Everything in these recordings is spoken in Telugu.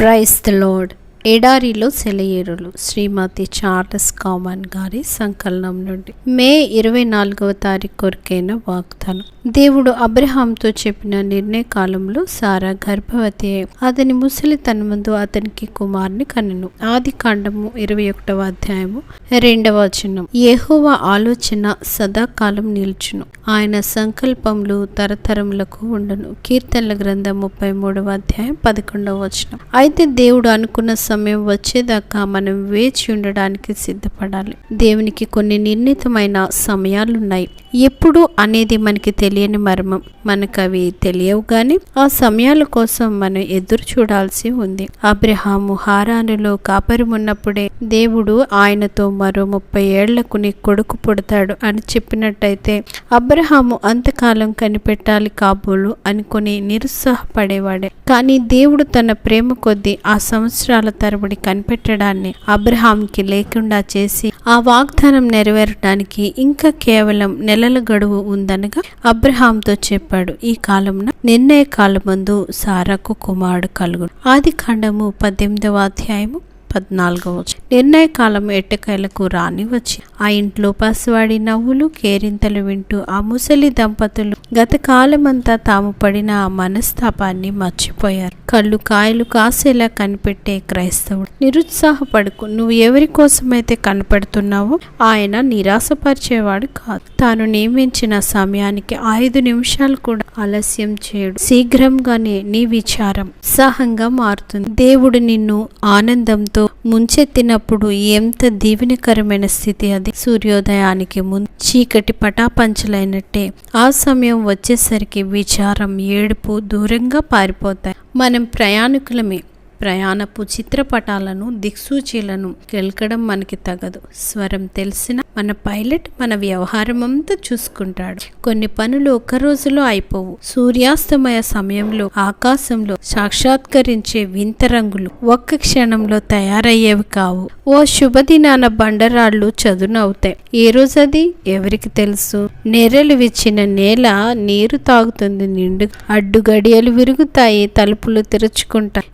Praise the Lord. ఎడారిలో సెలయేరులు శ్రీమతి చార్లెస్ కామన్ గారి సంకలనం నుండి. మే ఇరవై నాలుగవ తారీఖు కొరికైన వాగ్దానం. దేవుడు అబ్రహాంతో చెప్పిన నిర్ణయ కాలంలో సారా గర్భవతి అతని అతని ముసలితన ముందు అతనికి కుమారుని కనెను. ఆది కాండము ఇరవై ఒకటవ అధ్యాయము రెండవ వచనం. యెహోవా ఆలోచన సదాకాలం నిల్చును. ఆయన సంకల్పములు తరతరములకు ఉండను. కీర్తనల గ్రంథం ముప్పై మూడవ అధ్యాయం పదకొండవ వచనం. అయితే దేవుడు అనుకున్న సమయం వచ్చేదాకా మనం వేచి ఉండడానికి సిద్ధపడాలి. దేవునికి కొన్ని నిర్ణీతమైన సమయాలున్నాయి. ఎప్పుడు అనేది మనకి తెలియని మర్మం. మనకు అవి తెలియవు కానీ ఆ సమయాల కోసం మనం ఎదురు చూడాల్సి ఉంది. అబ్రహాము హారానులో కాపరి ఉన్నప్పుడే దేవుడు ఆయనతో మరో ముప్పై ఏళ్ళకు నీ కొడుకు పుడతాడు అని చెప్పినట్టయితే అబ్రహాము అంతకాలం కనిపెట్టాలి కాబోలు అనుకుని నిరుత్సాహపడేవాడే. కానీ దేవుడు తన ప్రేమ కొద్దీ ఆ సంవత్సరాల తరబడి కనిపెట్టడాన్ని అబ్రహాంకి లేకుండా చేసి ఆ వాగ్దానం నెరవేరడానికి ఇంకా కేవలం నెలల గడువు ఉందనగా అబ్రహాంతో చెప్పాడు. ఈ కాలంన నిర్ణయ కాలమందు సారాకు కుమారుడు కలుగు ఆది ఖండము పద్దెనిమిదవ అధ్యాయము పద్నాలుగవ నిర్ణయ కాలం ఎట్టకాయలకు రాని వచ్చి ఆ ఇంట్లో పసివాడి నవ్వులు కేరింతలు వింటూ ఆ ముసలి దంపతులు గత కాలమంతా తాము పడిన ఆ మనస్తాపాన్ని మర్చిపోయారు. కళ్ళు కాయలు కాసేలా కనిపెట్టే క్రైస్తవుడు. నిరుత్సాహపడుకు నువ్వు ఎవరి కోసమైతే కనపెడుతున్నావో ఆయన నిరాశపరిచేవాడు కాదు. తాను నియమించిన సమయానికి ఐదు నిమిషాలు కూడా ఆలస్యం చేయడు. శీఘ్రంగానే నీ విచారం ఉత్సాహంగా మారుతుంది. దేవుడు నిన్ను ఆనందంతో ముంచెత్తినప్పుడు ఎంత దీవెనకరమైన స్థితి అది. సూర్యోదయానికి ముందు చీకటి పటాపంచలైనట్టే ఆ సమయం వచ్చేసరికి విచారం ఏడుపు దూరంగా పారిపోతాయి. మనం ప్రయాణికులమే. ప్రయాణపు చిత్రపటాలను దిక్సూచీలను గెలకడం మనకి తగదు. స్వరం తెలిసిన మన పైలట్ మన వ్యవహారం అంతా చూసుకుంటాడు. కొన్ని పనులు ఒక్క రోజులో అయిపోవు. సూర్యాస్తమయ సమయంలో ఆకాశంలో సాక్షాత్కరించే వింత రంగులు ఒక్క క్షణంలో తయారయ్యేవి కావు. ఓ శుభదినాన బండరాళ్ళు చదునవుతాయి. ఏ రోజది? ఎవరికి తెలుసు? నెర్రలు విచ్చిన నేల నీరు తాగుతుంది నిండు. అడ్డు గడియలు విరుగుతాయి తలుపులు తెరుచుకుంటాయి.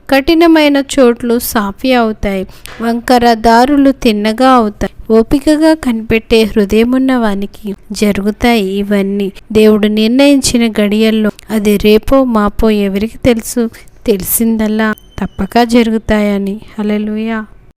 కఠినమైన చోట్లు సాఫీ అవుతాయి వంకర దారులు తిన్నగా అవుతాయి. ఓపికగా కనిపెట్టే హృదయమున్న వానికి జరుగుతాయి ఇవన్నీ. దేవుడు నిర్ణయించిన గడియల్లో అది రేపో మాపో ఎవరికి తెలుసు? తెలిసిందల్లా తప్పక జరుగుతాయని. హల్లెలూయా.